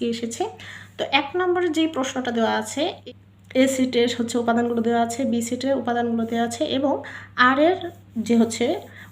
আজকে এসেছে। তো এক নম্বরে যেই প্রশ্নটা দেওয়া আছে, এ সিটের হচ্ছে উপাদানগুলো দেওয়া আছে, বি সিটের উপাদানগুলো দেওয়া আছে এবং আর এর যে হচ্ছে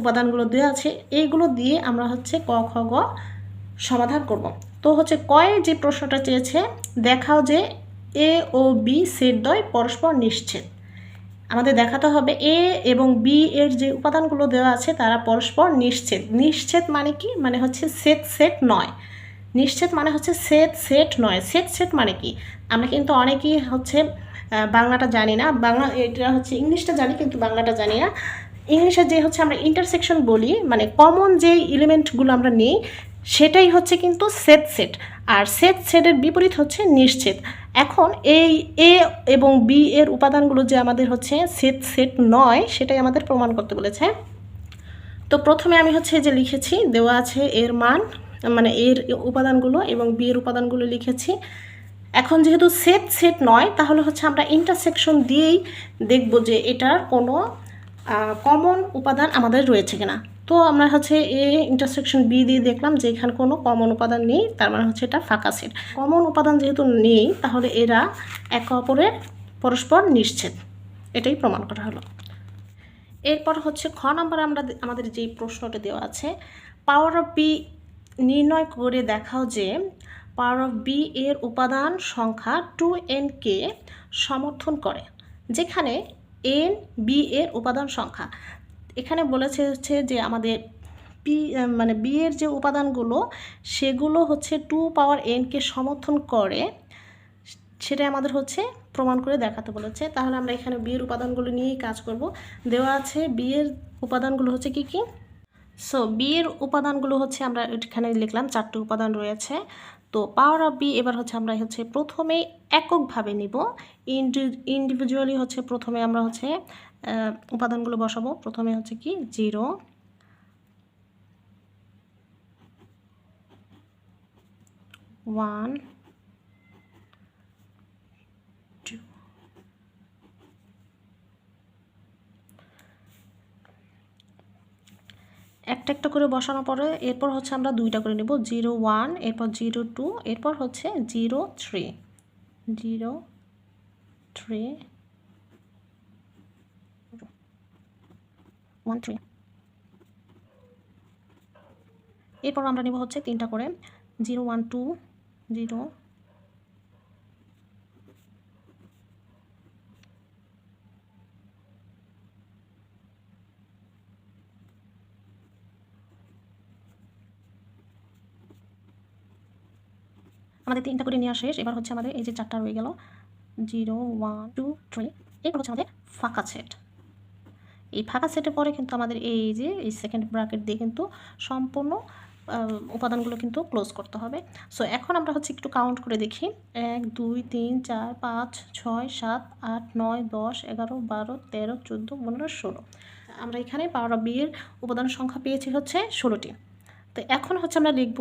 উপাদানগুলো দেওয়া আছে এইগুলো দিয়ে আমরা হচ্ছে ক, খ, গ সমাধান করব। তো হচ্ছে কয়ে যে প্রশ্নটা চেয়েছে, দেখাও যে এ ও বি সেট দ্বয় পরস্পর নিশ্চিত আমাদের দেখাতে হবে এ এবং বি এর যে উপাদানগুলো দেওয়া আছে, তারা পরস্পর নিশ্চিত নিশ্চিত মানে কি? মানে হচ্ছে সেট সেট নয়। নিশ্চিত মানে হচ্ছে সেট সেট নয়। সেট সেট মানে কি? আমরা কিন্তু অনেকেই হচ্ছে বাংলাটা জানি না। বাংলা, এটা হচ্ছে ইংলিশটা জানি, কিন্তু বাংলাটা জানি না। ইংলিশে যে হচ্ছে আমরা ইন্টারসেকশন বলি মানে কমন যে এলিমেন্টগুলো আমরা নিই, সেটাই হচ্ছে কিন্তু সেট সেট। আর সেট সেটের বিপরীত হচ্ছে নিশ্চিত। এখন এই এ এবং বি এর উপাদানগুলো যে আমাদের হচ্ছে সেট সেট নয়, সেটাই আমাদের প্রমাণ করতে বলেছে। তো প্রথমে আমি হচ্ছে যে লিখেছি, দেওয়া আছে এর মান। মানে এর উপাদানগুলো এবং বি এর উপাদানগুলো লিখেছি। এখন যেহেতু সেট সেট নয়, তাহলে হচ্ছে আমরা ইন্টারসেকশন দিয়েই দেখব যে এটার কোনো কমন উপাদান আমাদের রয়েছে কিনা। তো আমরা হচ্ছে এ ইন্টারসেকশন বি দিয়ে দেখলাম যে এখানে কোনো কমন উপাদান নেই, তার মানে হচ্ছে এটা ফাঁকা সেট কমন উপাদান যেহেতু নেই, তাহলে এরা একে অপরের পরস্পর নিশ্চিত। এটাই প্রমাণ করা হলো। এরপর হচ্ছে খ নাম্বার আমরা আমাদের যেই প্রশ্নটা দেওয়া আছে পাওয়ার অফ বি নির্ণয় করে দেখাও যে পাওয়ার অফ বি এর উপাদান সংখ্যা টু এন কে সমর্থন করে, যেখানে এন বি এর উপাদান সংখ্যা। এখানে বলেছে হচ্ছে যে আমাদের পি মানে বি এর যে উপাদানগুলো, সেগুলো হচ্ছে টু পাওয়ার এনকে সমর্থন করে সেটা আমাদের হচ্ছে প্রমাণ করে দেখাতে বলেছে। তাহলে আমরা এখানে বিয়ের উপাদানগুলো নিয়েই কাজ করব। দেওয়া আছে বিয়ের উপাদানগুলো হচ্ছে কি কি? সো বিয়ের উপাদানগুলো হচ্ছে আমরা এখানে লিখলাম, চারটি উপাদান রয়েছে। তো পাওয়ার অফ বি এবার হচ্ছে আমরা হচ্ছে প্রথমে এককভাবে নিব। ইন্ডিভিজুয়ালি হচ্ছে প্রথমে আমরা হচ্ছে উপাদানগুলো বসাবো। প্রথমে হচ্ছে কি? জিরো ওয়ান একটা একটা করে বসানোর পরে এরপর হচ্ছে আমরা দুইটা করে নেব, জিরো ওয়ান, এরপর জিরো টু, এরপর হচ্ছে zero three. Zero three, one three. এরপর আমরা নেব হচ্ছে তিনটা করে, জিরো ওয়ান টু, জিরো আমাদের তিনটা করে নেওয়া শেষ। এবার হচ্ছে আমাদের এই যে চারটা রয়ে গেল। Zero, one, two, three. এরপর হচ্ছে আমাদের ফাঁকা সেট। এই ফাঁকা সেটের পরে কিন্তু আমাদের এই যে, এই সেকেন্ড ব্র্যাকেট দিয়ে কিন্তু সম্পূর্ণ উপাদানগুলো কিন্তু ক্লোজ করতে হবে। সো এখন আমরা হচ্ছে একটু কাউন্ট করে দেখি। এক, দুই, তিন, চার, পাঁচ, ছয়, সাত, আট, নয়, দশ, এগারো, বারো, তেরো, চোদ্দ, পনেরো, ষোলো। আমরা এখানে পাওয়ার বিয়ের উপাদান সংখ্যা পেয়েছি হচ্ছে ষোলোটি। তো এখন হচ্ছে আমরা লিখব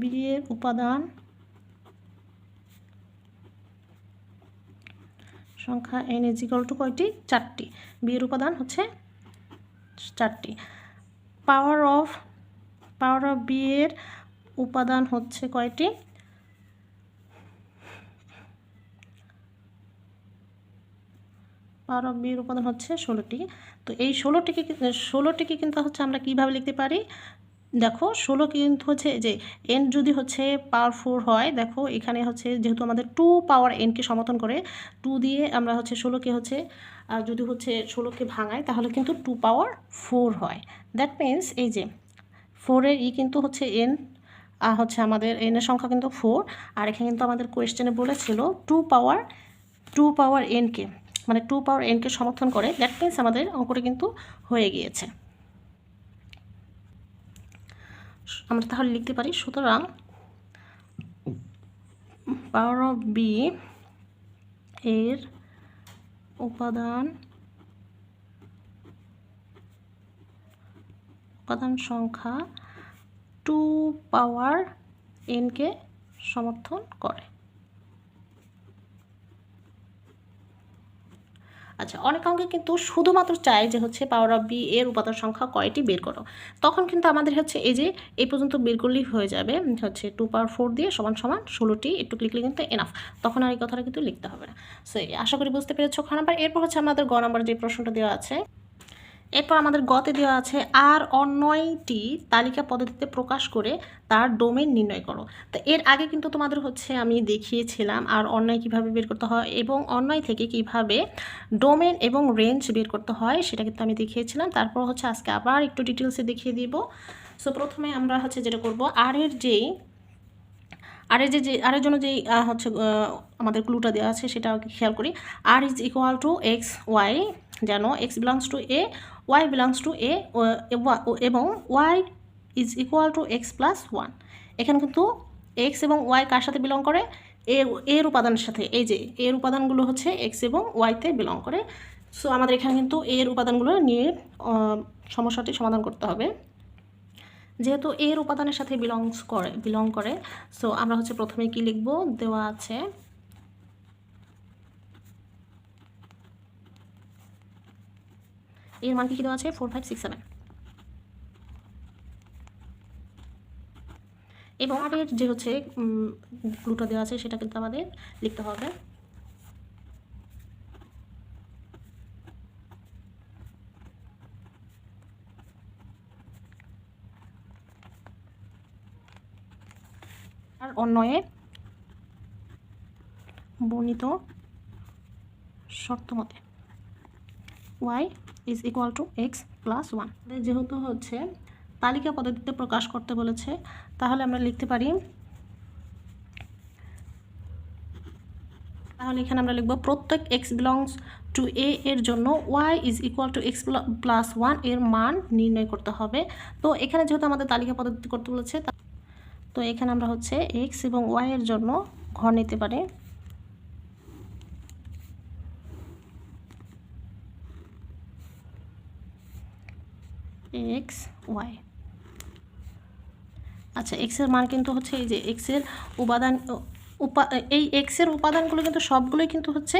বিয়ের উপাদান সংখ্যা এন ইজ ইকাল টু কয়টি? চারটি। বিয়ের উপাদান হচ্ছে চারটি। পাওয়ার অফ পাওয়ার অফ বিয়ের উপাদান হচ্ছে কয়টি? পাওয়ার অফ বিয়ের উপাদান হচ্ছে ষোলোটি। তো এই ষোলোটিকে ষোলোটিকে কিন্তু হচ্ছে আমরা কীভাবে লিখতে পারি? দেখো, ষোলো কিন্তু হচ্ছে যে এন যদি হচ্ছে পাওয়ার ফোর হয়, দেখো এখানে হচ্ছে যেহেতু আমাদের টু পাওয়ার এনকে সমর্থন করে টু দিয়ে আমরা হচ্ছে ষোলোকে হচ্ছে যদি হচ্ছে ষোলোকে ভাঙাই তাহলে কিন্তু টু পাওয়ার ফোর হয়। দ্যাট মিন্স এই যে ফোরের ই কিন্তু হচ্ছে এন হচ্ছে আমাদের এনের সংখ্যা কিন্তু ফোর আর এখানে কিন্তু আমাদের কোয়েশ্চেনে বলেছিল টু পাওয়ার টু পাওয়ার এনকে মানে টু পাওয়ার এনকে সমর্থন করে। দ্যাট মিন্স আমাদের অঙ্কটা কিন্তু হয়ে গিয়েছে। আমরা তাহলে লিখতে পারি, সুতরাং পাওয়ার অফ বি এর উপাদান উপাদান সংখ্যা টু পাওয়ার এনকে সমর্থন করে। আচ্ছা অনেক অঙ্কে কিন্তু শুধুমাত্র চায় যে হচ্ছে পাওয়ার অফ বি এর উপাদান সংখ্যা কয়টি বের করো। তখন কিন্তু আমাদের হচ্ছে এই যে, এই পর্যন্ত বের করলেই হয়ে যাবে হচ্ছে টু পাওয়ার ফোর দিয়ে সমান সমান ষোলোটি, একটু লিখলে কিন্তু এনাফ তখন আর এই কথাটা কিন্তু লিখতে হবে না। সো আশা করি বুঝতে পেরেছ খ নাম্বার এরপর হচ্ছে আমাদের গ নাম্বার যে প্রশ্নটা দেওয়া আছে। এরপর আমাদের গতে দেওয়া আছে আর অন্যয়টি তালিকা পদ্ধতিতে প্রকাশ করে তার ডোমেন নির্ণয় করো। তো এর আগে কিন্তু তোমাদের হচ্ছে আমি দেখিয়েছিলাম আর অন্যায় কীভাবে বের করতে হয় এবং অন্যায় থেকে কীভাবে ডোমেন এবং রেঞ্জ বের করতে হয় সেটা কিন্তু আমি দেখিয়েছিলাম। তারপর হচ্ছে আজকে আবার একটু ডিটেলসে দেখিয়ে দিব। সো প্রথমে আমরা হচ্ছে যেটা করব আর এর যেই আরের যে যে আরের জন্য যেই হচ্ছে আমাদের ক্লুটা দেওয়া আছে, সেটা খেয়াল করি? R is equal to x y যেন x belongs to A y belongs to A এবং y is equal to x plus one এখানে কিন্তু এক্স এবং ওয়াই কার সাথে বিলং করে? এ এর উপাদানের সাথে। এই যে, এর উপাদানগুলো হচ্ছে এক্স এবং ওয়াইতে বিলং করে। সো আমাদের এখানে কিন্তু এর উপাদানগুলো নিয়ে সমস্যাটি সমাধান করতে হবে। যেহেতু এর উপাদানের সাথে বিলংস করে বিলং করে সো আমরা হচ্ছে প্রথমে কি লিখব? দেওয়া আছে এর মান কি দেওয়া আছে? ফোর ফাইভ সিক্স সেভেন এবং আগের যে হচ্ছে গ্লুটা দেওয়া আছে, সেটা কিন্তু আমাদের লিখতে হবে। অন্যয়ে বর্ণিত শর্ত মতে y is equal to x plus one যেহেতু হচ্ছে তালিকা পদ্ধতিতে প্রকাশ করতে বলেছে, তাহলে আমরা লিখতে পারি, তাহলে এখানে আমরা লিখব প্রত্যেক এক্স বিলংস টু এ এর জন্য y is equal to x plus ওয়ানের মান নির্ণয় করতে হবে। তো এখানে যেহেতু আমাদের তালিকা পদ্ধতি করতে বলেছে তা- এখানে আমরা হচ্ছে এক্স এবং ওয়াই এর জন্য ঘর নিতে পারি। এক্স ওয়াই আচ্ছা এক্সের মান কিন্তু হচ্ছে এই যে এক্সের উপাদান, উপা, এই এক্সের উপাদানগুলো কিন্তু সবগুলোই কিন্তু হচ্ছে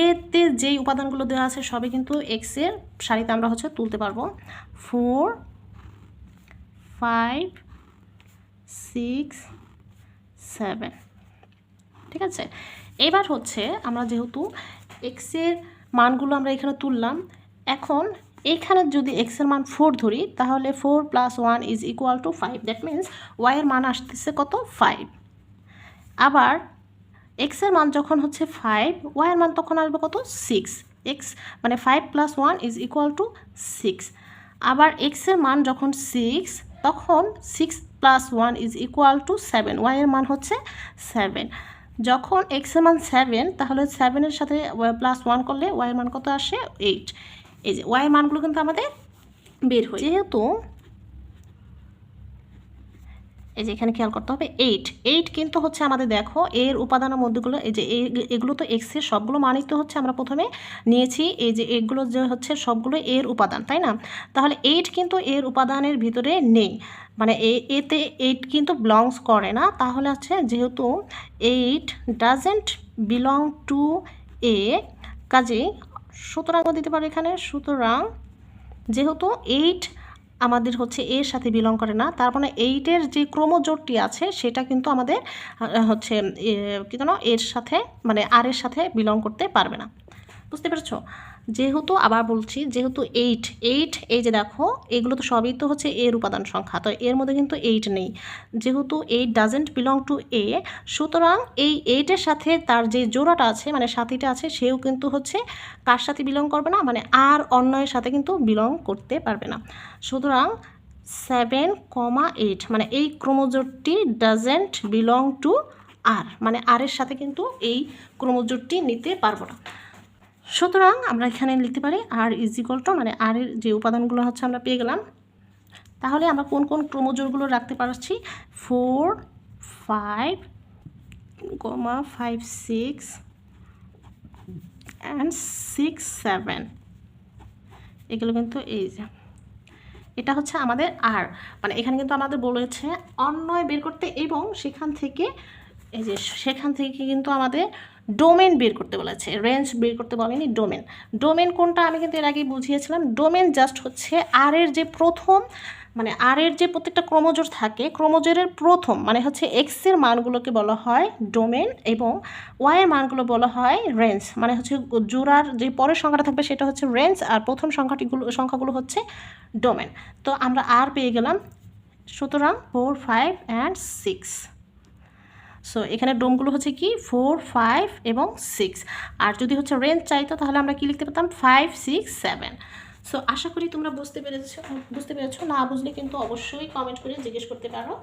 এতে যেই উপাদানগুলো দেওয়া আছে সবই কিন্তু এক্সের সারিতে আমরা হচ্ছে তুলতে পারব। Four five six, seven. ঠিক আছে? এবার হচ্ছে আমরা যেহেতু এক্সের মানগুলো আমরা এখানে তুললাম, এখন এখানে যদি এক্সের মান ফোর ধরি, তাহলে four plus one is equal to five that means ওয়াইয়ের মান আসতেছে কত? ফাইভ আবার এক্সের মান যখন হচ্ছে ফাইভ ওয়াইয়ের মান তখন আসবে কত? সিক্স এক্স মানে five plus one is equal to six আবার এক্সের মান যখন সিক্স তখন six plus one is equal to seven ওয়াইয়ের মান হচ্ছে সেভেন যখন এক্সের মান সেভেন তাহলে সেভেনের সাথে প্লাস ওয়ান করলে ওয়াইয়ের মান কত আসে? এইট এই যে ওয়াইয়ের মানগুলো কিন্তু আমাদের বের হয় যেহেতু এই যে এখানে খেয়াল করতে হবে এইট এইট কিন্তু হচ্ছে আমাদের দেখো এর উপাদানের মধ্যেগুলো এই যে এগুলো তো এক্সের সবগুলো মানই তো হচ্ছে আমরা প্রথমে নিয়েছি এই যে এগুলো যে হচ্ছে সবগুলো এর উপাদান তাই না? তাহলে এইট কিন্তু এর উপাদানের ভিতরে নেই। মানে এ- এতে এইট কিন্তু বিলংস করে না। তাহলে হচ্ছে যেহেতু eight doesn't belong to A কাজেই সুতরাং দিতে পারে এখানে। সুতরাং যেহেতু এইট আমাদের হচ্ছে এর সাথে বিলং করে না, তার মানে এইটের যে ক্রমজোটটি আছে, সেটা কিন্তু আমাদের হচ্ছে কি যেন এর সাথে মানে আর এর সাথে বিলং করতে পারবে না। বুঝতে পেরেছ? যেহেতু আবার বলছি, যেহেতু এইট এইট এই যে দেখো, এগুলো তো সবই তো হচ্ছে এর উপাদান সংখ্যা, তো এর মধ্যে কিন্তু এইট নেই। যেহেতু eight doesn't belong to A সুতরাং এই এইটের সাথে তার যে জোড়াটা আছে মানে সাথীটা আছে, সেও কিন্তু হচ্ছে কার সাথে বিলং করবে না? মানে আর অন্যের সাথে কিন্তু বিলং করতে পারবে না। সুতরাং সেভেন কমা এইট মানে এই ক্রোমোজোটটি ডাজেন্ট বিলং টু আর মানে আর এর সাথে কিন্তু এই ক্রোমোজোটটি নিতে পারব না। সুতরাং আমরা এখানে লিখতে পারি আর ইজ ইজিকল টু মানে আর এর যে উপাদানগুলো হচ্ছে আমরা পেয়ে গেলাম। তাহলে আমরা কোন কোন ক্রোমোজোরগুলো রাখতে পারছি? Four five comma five six and six seven এগুলো কিন্তু এই যে, এটা হচ্ছে আমাদের আর মানে এখানে কিন্তু আমাদের বলেছে অন্যয় বের করতে এবং সেখান থেকে, এই যে সেখান থেকে কিন্তু আমাদের ডোমেন বের করতে বলেছে রেঞ্জ বের করতে বলেনি ডোমেন। ডোমেন কোনটা আমি কিন্তু এর আগে বুঝিয়েছিলাম। ডোমেন জাস্ট হচ্ছে আর এর যে প্রথম মানে আর এর যে প্রত্যেকটা ক্রোমোজোর থাকে, ক্রোমোজোরের প্রথম মানে হচ্ছে এক্সের মানগুলোকে বলা হয় ডোমেন এবং ওয়াই এর মানগুলো বলা হয় রেঞ্জ মানে হচ্ছে জোড়ার যে পরের সংখ্যাটা থাকবে সেটা হচ্ছে রেঞ্জ আর প্রথম সংখ্যাটিগুলো, সংখ্যাগুলো হচ্ছে ডোমেন। তো আমরা আর পেয়ে গেলাম, সুতরাং four five and six so এখানে ডোমগুলো হচ্ছে কি? ফোর ফাইভ এবং সিক্স আর যদি হচ্ছে রেঞ্জ চাইতো, তাহলে আমরা কি লিখতে পারতাম? ফাইভ সিক্স সেভেন সো আশা করি তোমরা বুঝতে পেরেছ বুঝতে পেরেছ। না বুঝলে কিন্তু অবশ্যই কমেন্ট করে জিজ্ঞেস করতে পারো।